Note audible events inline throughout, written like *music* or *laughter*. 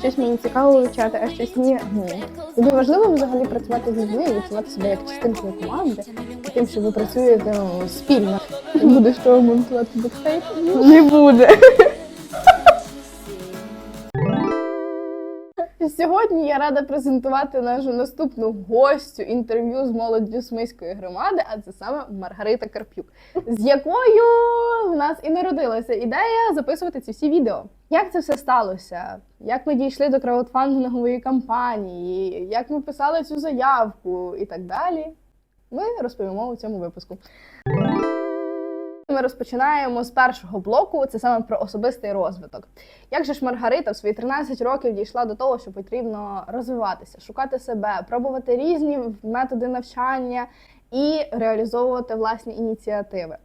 щось мені цікаво вивчати, а щось ні. ні. Тобі важливо взагалі працювати з людьми і відчувати себе як частинкою команди, тим, що ви працюєте ну, спільно. Будеш що монтувати бекстейдж? Не буде. Сьогодні я рада презентувати нашу наступну гостю інтерв'ю з молоддю Смиської громади, а це саме Маргарита Карпюк, з якою в нас і народилася ідея записувати ці всі відео. Як це все сталося? Як ми дійшли до краудфандингової кампанії, як ми писали цю заявку і так далі. Ми розповімо у цьому випуску. Ми розпочинаємо з першого блоку. Це саме про особистий розвиток. Як же ж Маргарита в свої 13 років дійшла до того, що потрібно розвиватися, шукати себе, пробувати різні методи навчання і реалізовувати власні ініціативи.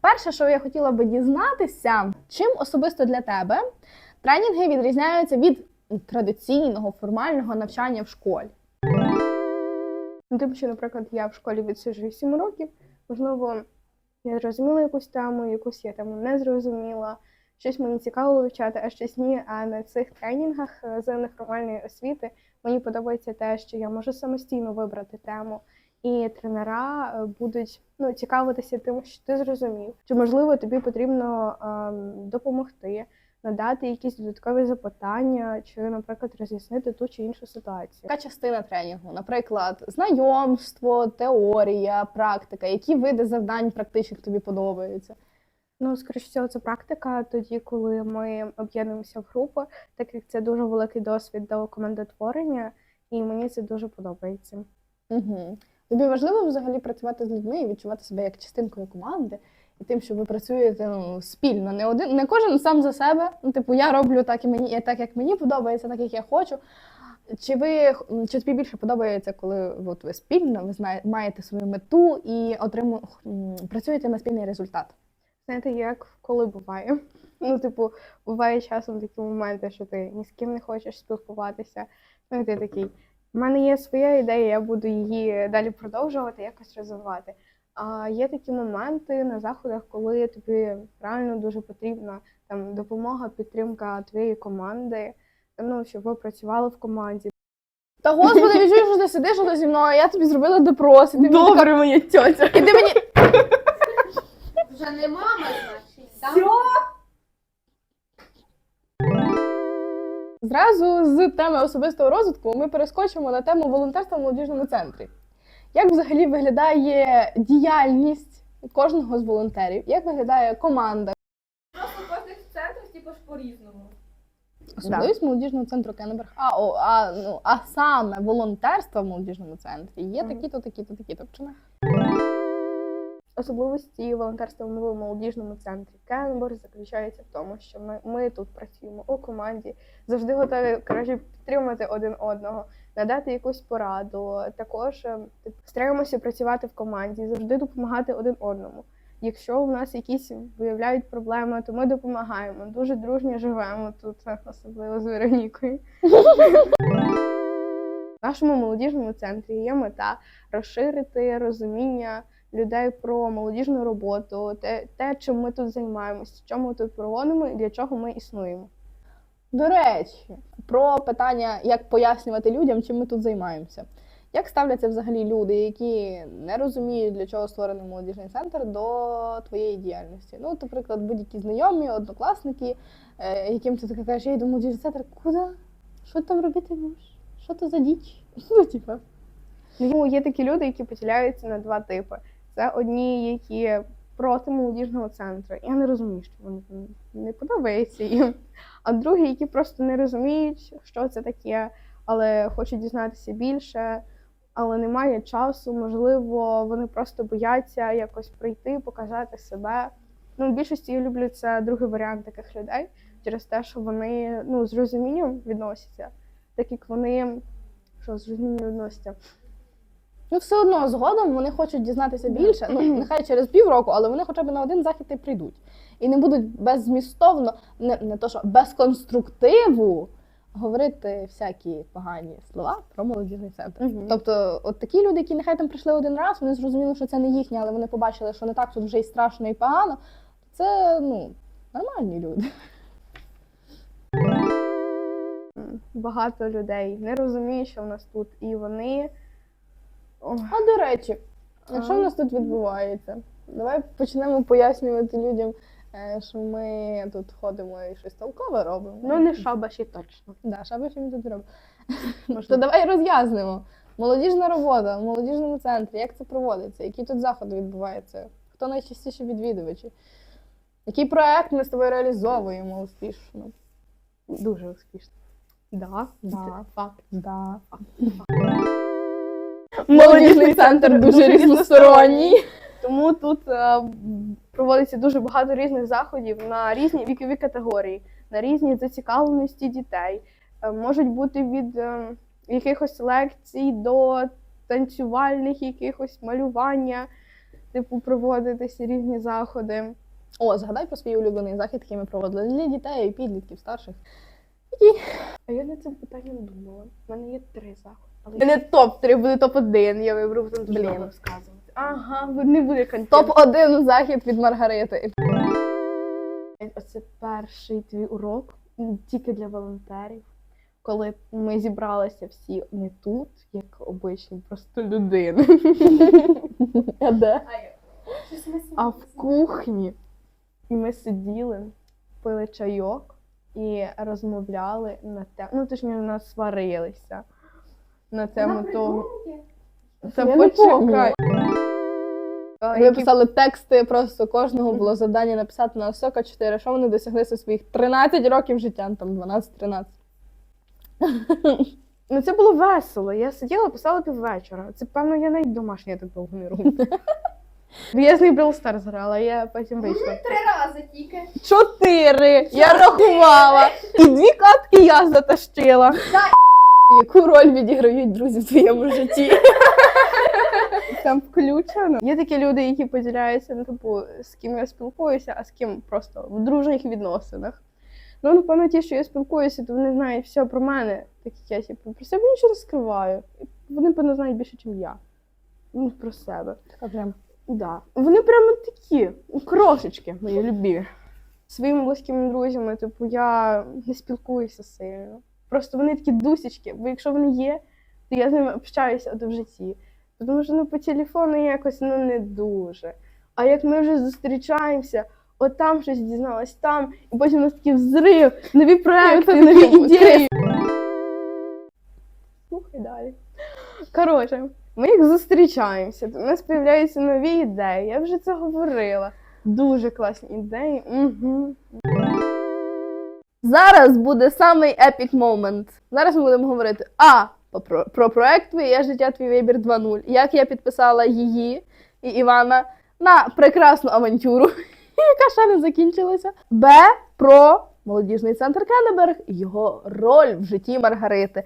Перше, що я хотіла би дізнатися, чим особисто для тебе тренінги відрізняються від традиційного формального навчання в школі? Ну, тим, що, наприклад, я в школі відсиджую 7 років, можливо, я зрозуміла якусь тему, якусь я тему не зрозуміла, щось мені цікаво вивчати, а щось ні. А на цих тренінгах е, з неформальної освіти мені подобається те, що я можу самостійно вибрати тему, і тренера е, будуть ну, цікавитися тим, що ти зрозумів. Чи можливо тобі потрібно ем, допомогти, надати якісь додаткові запитання, чи, наприклад, роз'яснити ту чи іншу ситуацію. Яка частина тренінгу? Наприклад, знайомство, теорія, практика, які види завдань практичних тобі подобаються? Ну, скоріш всього, це практика тоді, коли ми об'єднуємося в групи, так як це дуже великий досвід до командотворення, і мені це дуже подобається. Угу. Тобі важливо взагалі працювати з людьми і відчувати себе як частинкою команди, тим, що ви працюєте ну, спільно, не один, не кожен сам за себе. Ну, типу, я роблю так і мені, так, як мені подобається, так як я хочу. Чи ви чи тобі більше подобається, коли от ви спільно ви знає, маєте свою мету і отриму, працюєте на спільний результат? Знаєте, як коли буває. *laughs* Ну, типу, буває часом такі моменти, що ти ні з ким не хочеш спілкуватися. Ну, і ти такий, в мене є своя ідея, я буду її далі продовжувати, якось розвивати. А є такі моменти на заходах, коли тобі реально дуже потрібна там допомога, підтримка твоєї команди, ну, щоб ви працювали в команді. Та господи, *laughs* відчую, що ти сидиш зі мною, я тобі зробила допрос. І ти мені така, моя тьотя. і ти мені Вже не мама, значить, так? Зразу з теми особистого розвитку ми перескочимо на тему волонтерства в молодіжному центрі. Як взагалі виглядає діяльність кожного з волонтерів? Як виглядає команда? Просто кожних центрів, типу, ж по-різному. Особливість молодіжного центру Кеннеберг. А, о, а, ну, а саме волонтерство в молодіжному центрі є такі-то, такі-то, такі-то. Чи не? Особливості волонтерства в новому молодіжному центрі Кенбург заключається в тому, що ми, ми тут працюємо у команді, завжди готові коротше, підтримати один одного, надати якусь пораду. Також е, типу, стараємося працювати в команді, завжди допомагати один одному. Якщо в нас якісь виявляють проблеми, то ми допомагаємо. Дуже дружньо живемо тут, е, особливо з Веронікою. *laughs* В нашому молодіжному центрі є мета розширити розуміння людей про молодіжну роботу, те, те, чим ми тут займаємося, що ми тут проводимо і для чого ми існуємо. До речі, про питання, як пояснювати людям, чим ми тут займаємося. Як ставляться взагалі люди, які не розуміють, для чого створений молодіжний центр до твоєї діяльності? Ну, наприклад, будь-які знайомі, однокласники, е, яким ти така кажеш, я йду в молодіжний центр, куди? Що там робити будеш? Що це за діч? *laughs* Ну, типа. Ну, є такі люди, які поділяються на два типи. Це одні, які проти молодіжного центру. Я не розумію, що вони не подобається їм. А другі, які просто не розуміють, що це таке, але хочуть дізнатися більше, але немає часу. Можливо, вони просто бояться якось прийти, показати себе. Ну, в більшості я люблю це другий варіант таких людей через те, що вони ну, з розумінням відносяться, так як вони що з розумінням відносяться. Ну, все одно згодом вони хочуть дізнатися більше. Ну, нехай через півроку, але вони хоча б на один захід і прийдуть. І не будуть беззмістовно, не, не то що без конструктиву говорити всякі погані слова про молодіжний центр. Мгм. Тобто, от такі люди, які нехай там прийшли один раз, вони зрозуміли, що це не їхнє, але вони побачили, що не так тут вже й страшно і погано. Це ну нормальні люди. багато людей не розуміють, що в нас тут, і вони. А до речі, а що в нас тут відбувається? Давай почнемо пояснювати людям, е, що ми тут ходимо і щось толкове робимо. Ну, не шабаші точно. Да, що ми тут робимо? То давай роз'яснимо. Молодіжна робота в молодіжному центрі, як це проводиться, які тут заходи відбуваються, хто найчастіше відвідувачі, який проект ми з тобою реалізовуємо успішно. Дуже успішно. Да, Да. факт. Да. Молодіжний центр дуже різносторонній. Тому тут е, проводиться дуже багато різних заходів на різні вікові категорії, на різні зацікавленості дітей. Е, можуть бути від е, якихось лекцій до танцювальних, якихось малювання, типу, проводитися різні заходи. О, згадай про свій улюблений захід, який ми проводили для дітей, підлітків, старших. А я над цим питанням думала. У мене є три заходи. Але не топ-3, буде топ-1. Я вибрав там Блін. розказувати. Ага, не буде контенту. Топ-1 захід від Маргарити. Оце перший твій урок тільки для волонтерів, коли ми зібралися всі не тут, як обичні просто людини, *laughs* А де? а в кухні. І ми сиділи, пили чайок і розмовляли на тему. Ну, точніше, нас сварилися на тему того. Та Я не почекай. А, Ми які- писали тексти, просто кожного було завдання написати на Осока 4, що вони досягли зі своїх 13 років життя, ну, там 12-13. *laughs* Ну, це було весело. Я сиділа, писала піввечора. Це, певно, я навіть домашнє так довго не роблю. *laughs* Я з нею Brawl Stars грала, я потім вийшла. Три рази тільки. Чотири! Я рахувала! І дві катки я затащила. Яку роль відіграють друзі в твоєму житті? *laughs* Там включено. Є такі люди, які поділяються, ну, типу, з ким я спілкуюся, а з ким просто в дружніх відносинах. Ну, напевно, ті, що я спілкуюся, то вони знають все про мене, так як я типу, про себе нічого не скриваю. Вони, певно, знають більше, ніж я. Ну, про себе. Така прям. Да. Вони прямо такі, крошечки, мої любі. Своїми близькими друзями, типу, я не спілкуюся сильно. Просто вони такі дусічки, бо якщо вони є, то я з ними общаюся от в житті. Тому що ну, по телефону якось ну, не дуже. А як ми вже зустрічаємося, от там щось дізналась, там, і потім у нас такий взрив, нові проекти, нові ідеї. Слухай далі. Коротше, ми як зустрічаємося, у нас з'являються нові ідеї. Я вже це говорила. Дуже класні ідеї. Угу. Зараз буде самий епік момент. Зараз ми будемо говорити А. Про, про проект Твоє життя, твій вибір 2.0. Як я підписала її і Івана на прекрасну авантюру, *laughs* яка ще не закінчилася. Б. Про молодіжний центр Кеннеберг і його роль в житті Маргарити.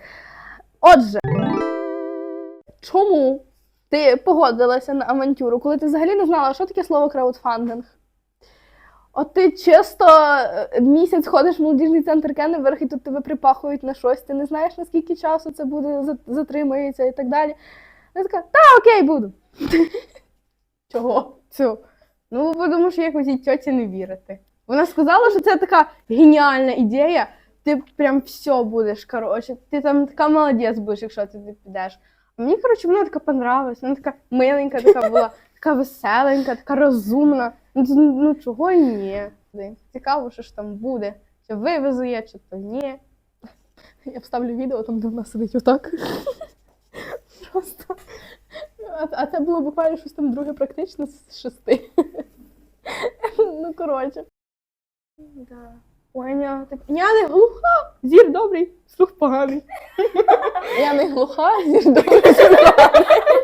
Отже, чому ти погодилася на авантюру, коли ти взагалі не знала, що таке слово краудфандинг? От ти чисто е, місяць ходиш в молодіжний центр Кеннеберг, і тут тебе припахують на щось, ти не знаєш, наскільки часу це буде за- затримається і так далі. Я така, та окей, буду. *laughs* Чого? Цю. Ну, тому що якось цій тьоті не вірити. Вона сказала, що це така геніальна ідея. Ти прям все будеш, коротше. Ти там така молодець будеш, якщо ти підеш. А мені, коротше, вона така понравилась, вона така миленька, така була, *laughs* така веселенька, така розумна. Ну, ну чого і ні. Цікаво, що ж там буде. Чи вивезу я, чи то ні. Я вставлю відео, там де вона сидить отак. Просто. А, а це було буквально щось там друге практично з шести. Ну, коротше. Да. Оня, ти... я не глуха, зір добрий, слух поганий. Я не глуха, зі добре *laughs*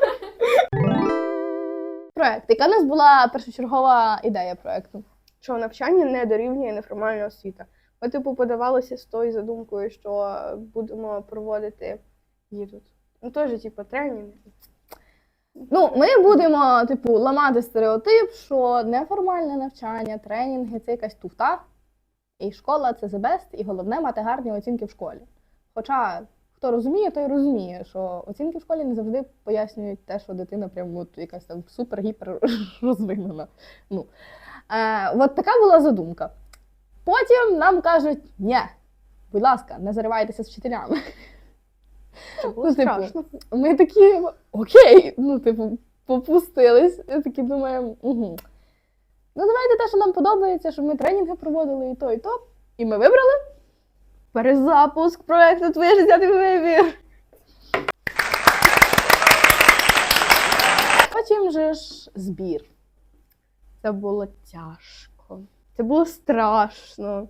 Проект. Яка у нас була першочергова ідея проекту? що навчання не дорівнює неформальна освіта. Ми, типу, подавалися з тою задумкою, що будемо проводити її тут. Ну, теж, типу, тренінги. Ну, ми будемо, типу, ламати стереотип, що неформальне навчання, тренінги це якась туфта, і школа це the best, і головне мати гарні оцінки в школі. Хоча хто розуміє, той розуміє, що оцінки в школі не завжди пояснюють те, що дитина прям от якась там супер-гіпер розвинена. Ну. Е, от така була задумка. Потім нам кажуть, ні, будь ласка, не заривайтеся з вчителями. Це було Ну, типу. Ми такі, окей, ну, типу, попустились. Я такі думаємо, угу. Ну, давайте те, що нам подобається, щоб ми тренінги проводили і то, і то. І ми вибрали перезапуск проекту Твоє життя твій вибір. Потім же ж збір. Це було тяжко. Це було страшно.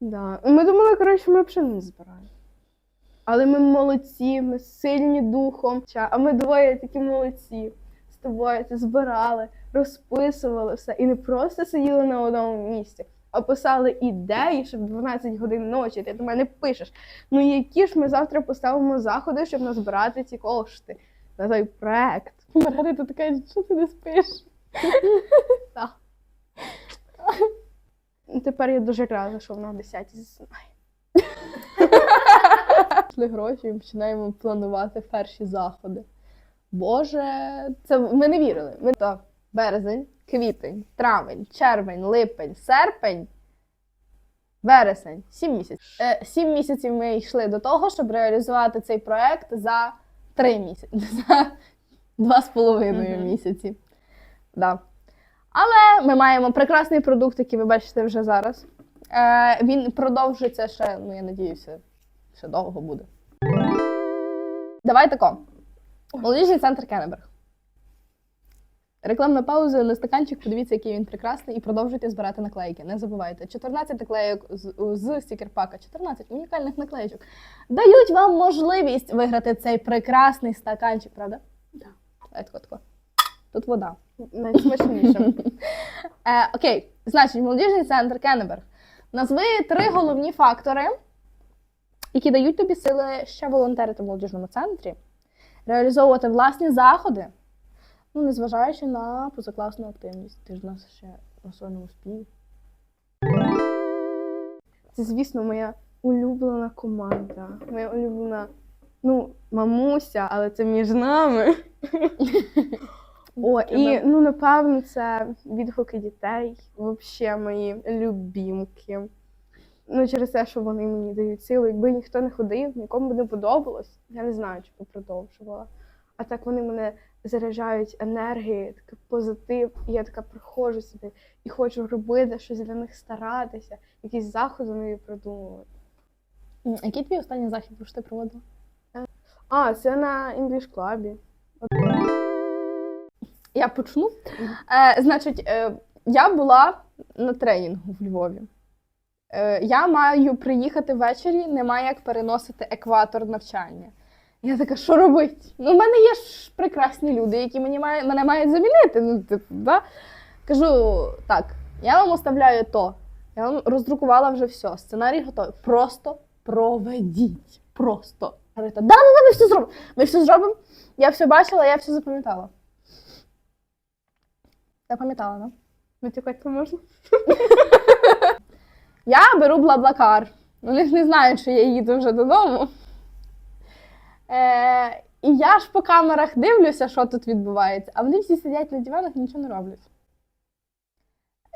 Да. Ми думали, коротше, ми взагалі не збираємо. Але ми молодці, ми сильні духом. А ми двоє такі молодці. З тобою це збирали, розписували все. І не просто сиділи на одному місці, а писали ідеї, щоб 12 годин ночі. Ти до мене пишеш. Ну які ж ми завтра поставимо заходи, щоб назбирати ці кошти на той проект. Маргарита така, що ти не спиш? *laughs* Тепер я дуже рада, що вона 10 знає. Пішли гроші і починаємо планувати перші заходи. Боже, це ми не вірили. Ми так, березень, квітень, травень, червень, липень, серпень, вересень, сім місяців. Е, сім місяців ми йшли до того, щоб реалізувати цей проект за три місяці, *laughs* за два з половиною Мгм. місяці. Да. Але ми маємо прекрасний продукт, який ви бачите вже зараз. Е, він продовжиться ще, ну я надіюся, ще довго буде. Давай тако. Молодіжний центр Кеннеберг. Рекламна пауза на стаканчик. Подивіться, який він прекрасний, і продовжуйте збирати наклейки. Не забувайте. 14 наклейок з, з стікерпака, 14 унікальних наклеєчок дають вам можливість виграти цей прекрасний стаканчик, правда? Так. Тако. Тут вода. Найсмачніше. *laughs* Е, окей, значить, молодіжний центр Кеннеберг. Назви три головні фактори, які дають тобі сили ще волонтерити в молодіжному центрі, реалізовувати власні заходи, ну, незважаючи на позакласну активність. Ти ж у нас ще на сольному співі. Це, звісно, моя улюблена команда. Моя улюблена, ну, мамуся, але це між нами. О, і ну напевно, це відгуки дітей, взагалі мої любімки. Ну, через те, що вони мені дають силу. Якби ніхто не ходив, нікому б не подобалось, я не знаю, чи б продовжувала. А так вони мене заряджають енергією, такий позитив, і я така приходжу сюди і хочу робити щось для них старатися, якісь заходи нові придумувати. Який твій останній захід, що ти проводила? А, це на English Club. Я почну. Е, значить, е, я була на тренінгу в Львові. Е, я маю приїхати ввечері, немає як переносити екватор навчання. Я така, що робити? Ну, в мене є ж прекрасні люди, які мені має, мене мають замінити. Ну, типу, да? Кажу, так, я вам оставляю то. Я вам роздрукувала вже все. Сценарій готовий. Просто проведіть. Просто. Говорите, да, да, да, ми все зробимо. Ми все зробимо. Я все бачила, я все запам'ятала. Запам'ятала, да? Витікати можна? *laughs* Я беру блаблакар. Вони ж не знають, що я їду вже додому. Е, і я ж по камерах дивлюся, що тут відбувається, а вони всі сидять на диванах і нічого не роблять.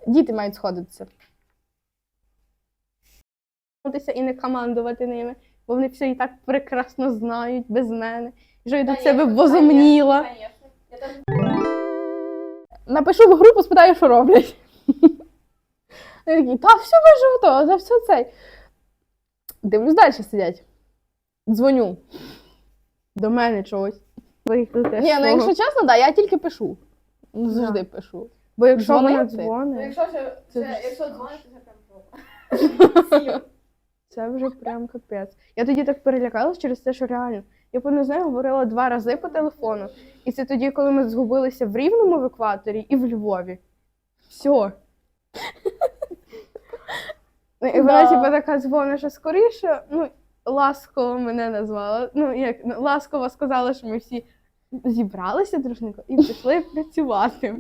Діти мають сходитися. І не командувати ними, бо вони все і так прекрасно знають без мене. Що я до себе теж Напишу в групу, спитаю, що роблять. *laughs* Вони такі, та все готово, та все цей. Дивлюсь, далі сидять. Дзвоню. До мене чогось. Ні, ну якщо чесно, да, я тільки пишу. Ну, Да. Завжди пишу. Бо якщо дзвонити? вона Ну, дзвонить, якщо ще, Це ще- ж якщо дзвониш, то це прям жопа. це вже прям капець. Я тоді так перелякалась через те, що реально. Я по з нею говорила два рази по телефону. І це тоді, коли ми згубилися в Рівному в екваторі і в Львові. Все. *laughs* І вона, Да. типу, така дзвонить, що скоріше, ну, ласково мене назвала. Ну, як ну, ласково сказала, що ми всі зібралися дружненько і пішли працювати.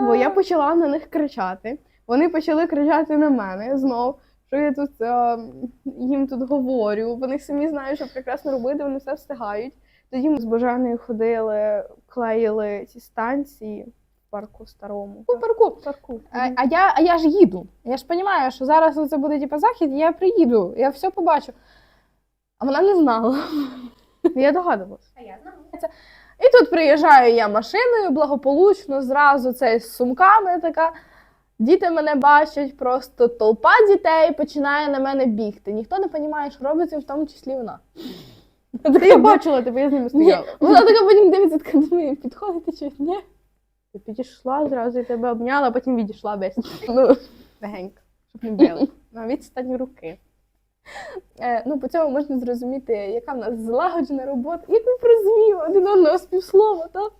Бо я почала на них кричати. Вони почали кричати на мене знов, що я тут е, їм тут говорю. Вони самі знають, що прекрасно робити, вони все встигають. Тоді ми з Божаною ходили, клеїли ці станції парку старому. У парку. парку. А, а, я, а я ж їду. Я ж розумію, що зараз це буде типу, захід, і я приїду, я все побачу. А вона не знала. Я догадувалась. А я знаю. І тут приїжджаю я машиною благополучно, зразу це з сумками така. Діти мене бачать, просто толпа дітей починає на мене бігти. Ніхто не розуміє, що робиться, в тому числі вона. Я бачила тебе, я з ними Ні, стояла. вона така потім дивиться, така думає, підходите чи ні? Ти підійшла зразу і тебе обняла, а потім відійшла без Ну, легенько, щоб не били. На відстані руки. е, ну, по цьому можна зрозуміти, яка в нас злагоджена робота, як ми прозуміємо один одного співслова, так?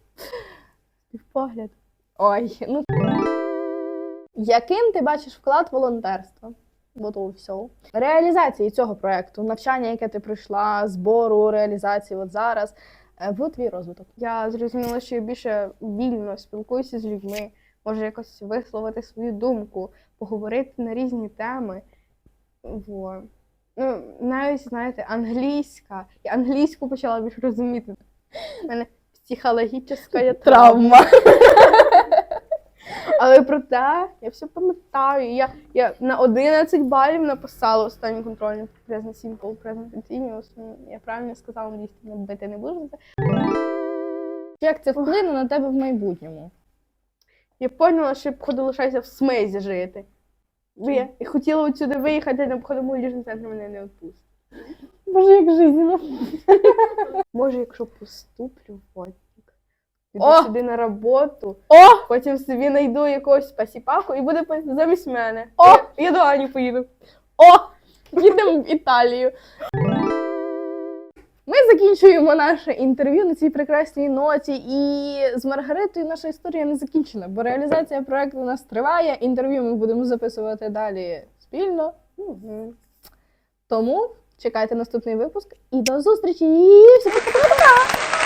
Співпогляд. Ой, ну. Яким ти бачиш вклад волонтерства? От у всього. Реалізації цього проєкту, навчання, яке ти пройшла, збору, реалізації от зараз, в твій розвиток. Я зрозуміла, що я більше вільно спілкуюся з людьми, можу якось висловити свою думку, поговорити на різні теми. Во. Ну, навіть, знаєте, англійська. Я англійську почала більш розуміти. У мене психологічна *laughs* травма. Але проте я все пам'ятаю. Я, я на 11 балів написала останню контрольну Present Simple, Present Continuous. Я правильно сказала, мене бити не це. Як це вплине на тебе в майбутньому? Я поняла, що я походу лишаюся в смезі жити. Бо я і хотіла отсюди виїхати, але походу молодіжний центр мене не відпустить. Боже, як жизненно. Може, якщо поступлю в піду О! сюди на роботу, О! потім собі знайду якогось пасіпаку і буде замість мене. О! Я, я до Ані поїду. О! Їдемо в Італію. Ми закінчуємо наше інтерв'ю на цій прекрасній ноті. І з Маргаритою наша історія не закінчена, бо реалізація проекту у нас триває. Інтерв'ю ми будемо записувати далі спільно. Мгм. Тому чекайте наступний випуск і до зустрічі! Всім пока!